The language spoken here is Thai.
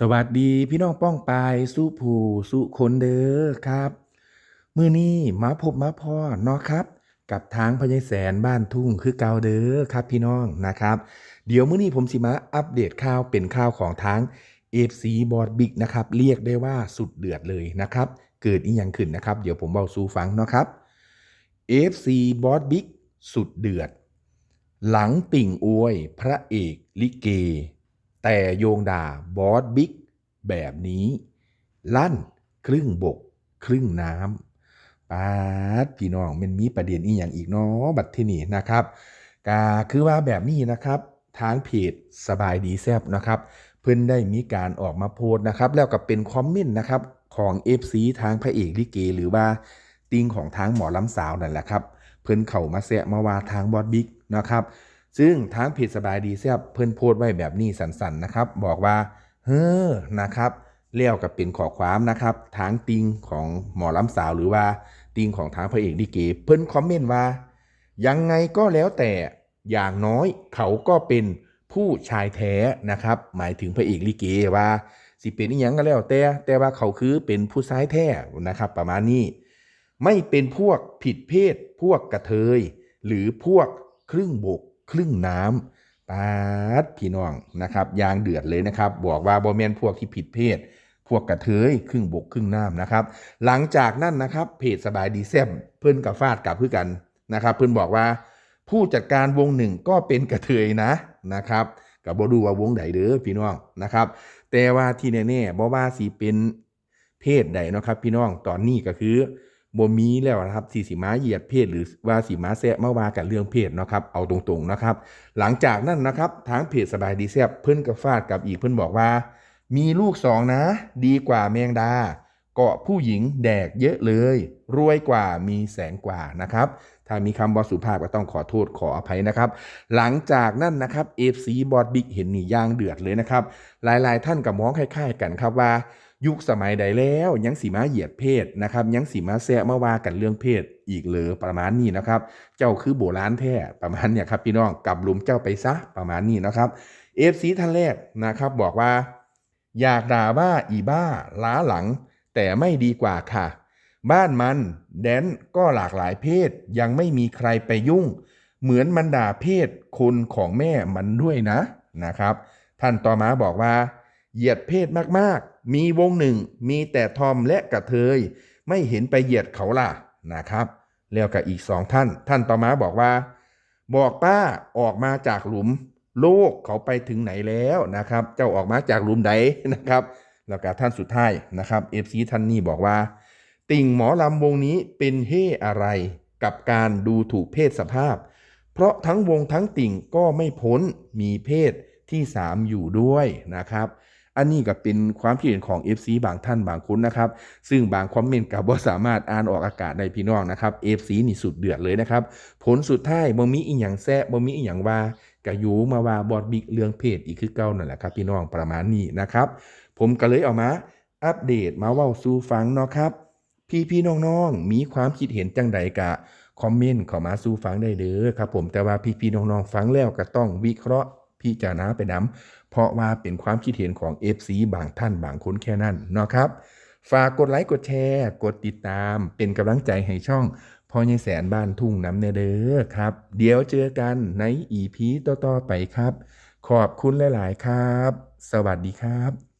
สวัสดีพี่น้องป้องปายสู้ผู้สู้คนเด้อครับ มือนี้มาพบมาพ่อเนาะครับ กับทางพญายแสนบ้านทุ่งคือเกาเด้อครับพี่น้องนะครับ เดี๋ยวมื้อนี้ผมสิมาอัปเดตข่าวเป็นข่าวของทาง FC บอดบิ๊กนะครับเรียกได้ว่าสุดเดือดเลยนะครับ เกิดอีหยังขึ้นนะครับ เดี๋ยวผมเบาสู่ฟังเนาะครับ FC บอดบิ๊กสุดเดือด หลังติ่งอวยพระเอกลิเก แต่โยงด่าบอสบิ๊กแบบนี้ ลั่นครึ่งบก ครึ่งน้ำปาดพี่น้องมันมีประเด็นอีกอย่างอีกเนาะบัดที่นี่นะครับก็คือว่าแบบนี้นะครับ ทางเพจสบายดีแซบนะครับ เพิ่นได้มีการออกมาโพสต์นะครับ แล้วก็เป็นคอมเมนต์นะครับของ FC ทางพระเอกลิเก หรือว่าติงของทางหมอลำสาวนั่นแหละครับ เพิ่นเข้ามาแซะมาว่าทางบอสบิ๊กนะครับ ซึ่งทางเพจสบายดีแซบเพิ่นโพสไว้แบบนี้สันๆนะครับ บอกว่า เฮ้อนะครับเลี้ยวกับเป็นขอความนะครับทางติงของหมอลำสาวหรือว่าติงของทางพระเอกลิเกเพิ่นคอมเมนต์ว่า ยังไงก็แล้วแต่อย่างน้อยเขาก็เป็นผู้ชายแท้นะครับ หมายถึงพระเอกลิเกว่า สิเป็นอีหยังก็แล้วแต่แต่ว่าเขาคือเป็นผู้ชายแท้นะครับ ประมาณนี้ ไม่เป็นพวกผิดเพศ พวกกระเทย หรือพวกครึ่งบก ครึ่งน้ำปาดพี่น้องนะครับยางเดือดเลยนะครับ บอกว่าบอแมนพวกที่ผิดเพศ พวกกระเทยครึ่งบกครึ่งน้ำนะครับ หลังจากนั้นนะครับเพจสบายดีแซมเพื่อนกับฟาดกับเพื่อกันนะครับ เพื่อนบอกว่าผู้จัดการวงหนึ่งก็เป็นกระเทยนะนะครับกับบดูว่าวงใดเด้อพี่น้องนะครับ แต่ว่าที่แน่ๆบ่ว่าสิเป็นเพศใดนะครับ พี่น้องตอนนี้ก็คือ บ่มีแล้วนะครับที่สีม้าเหยียดเพศหรือว่าสีม้าแซะเมื่อวากันเรื่องเพศนะครับเอาตรงๆนะครับ หลังจากนั้นนะครับทางเพจสบายดีแซบเพื่อนก็ฟาดกับอีกเพื่อนบอกว่า มีลูกสองนะ ดีกว่าแมงดา เกาะผู้หญิงแดกเยอะเลย รวยกว่ามีแสงกว่านะครับ ถ้ามีคำว่าสุภาพก็ต้องขอโทษขออภัยนะครับ หลังจากนั้นนะครับ FC บอดบิ๊กเห็นนี่ย่างเดือดเลยนะครับ หลายๆ ท่านกับมองคล้ายๆกันครับว่า ยุคสมัยใดแล้วยังสีมาเหยียดเพศนะครับยังสีมาแซะมาว่ากันเรื่องเพศอีกเหรือประมาณนี้นะครับ เจ้าคือโบราณแท้ประมาณเนี่ยครับพี่น้องกลับหลุมเจ้าไปซะประมาณนี้นะครับ FC ท่านแรกนะครับบอกว่า อยากด่าว่าอีบ้าล้าหลัง แต่ไม่ดีกว่าค่ะ บ้านมัน แดนก็หลากหลายเพศยังไม่มีใครไปยุ่ง เหมือนมันด่าเพศคนของแม่มันด้วยนะนะครับ ท่านต่อมาบอกว่า เหยียดเพศมากๆ มีวงหนึ่ง มีแต่ทอมและกระเทย ไม่เห็นไปเหยียดเขาล่ะนะครับ แล้วกับอีกสองท่าน ท่านต่อมาบอกว่า บอกป้าออกมาจากหลุม โลกเขาไปถึงไหนแล้วนะครับ เจ้าออกมาจากหลุมใดนะครับ แล้วก็ท่านสุดท้ายนะครับเอฟซีท่านนี้บอกว่า ติ่งหมอลำวงนี้เป็นเฮ่อะไรกับการดูถูกเพศสภาพ เพราะทั้งวงทั้งติ่งก็ไม่พ้นมีเพศที่ 3 อยู่ด้วยนะครับ อันนี้ก็เป็นความคิดเห็นของ FC บางท่านบางคนนะครับ ซึ่งบางคอมเมนต์กับว่าสามารถอ่านออกอากาศได้พี่น้องนะครับ FC นี่สุดเดือดเลยนะครับ ผลสุดท้ายบ่มีอีหยังแซะบ่มีอีหยังว่ากะยูมาว่าบอดบิ๊กเรื่องเพศอีกคือเก่านั่นแหละครับ พี่น้องประมาณนี้นะครับ ผมก็เลยเอามาอัปเดตมาเว้าสู่ฟังเนาะครับ พี่พี่ๆน้องๆมีความคิดเห็นจังใดกะคอมเมนต์เข้ามาสู่ฟังได้เด้อครับผมแต่ว่าพี่พี่ๆน้องๆฟังแล้วก็ต้องวิเคราะห์พิจารณาไปนํเพราะว่าเป็นความคิดเห็นของ FC บางท่านบางคนแค่นั้นเนาะครับ ฝากกดไลค์กดแชร์ กดติดตาม เป็นกำลังใจให้ช่องพ่อใหญ่แสนบ้านทุ่งน้ำเนเด้อครับ เดี๋ยวเจอกันใน EP ต่อๆไปครับ ขอบคุณหลาย ๆ ครับ สวัสดีครับ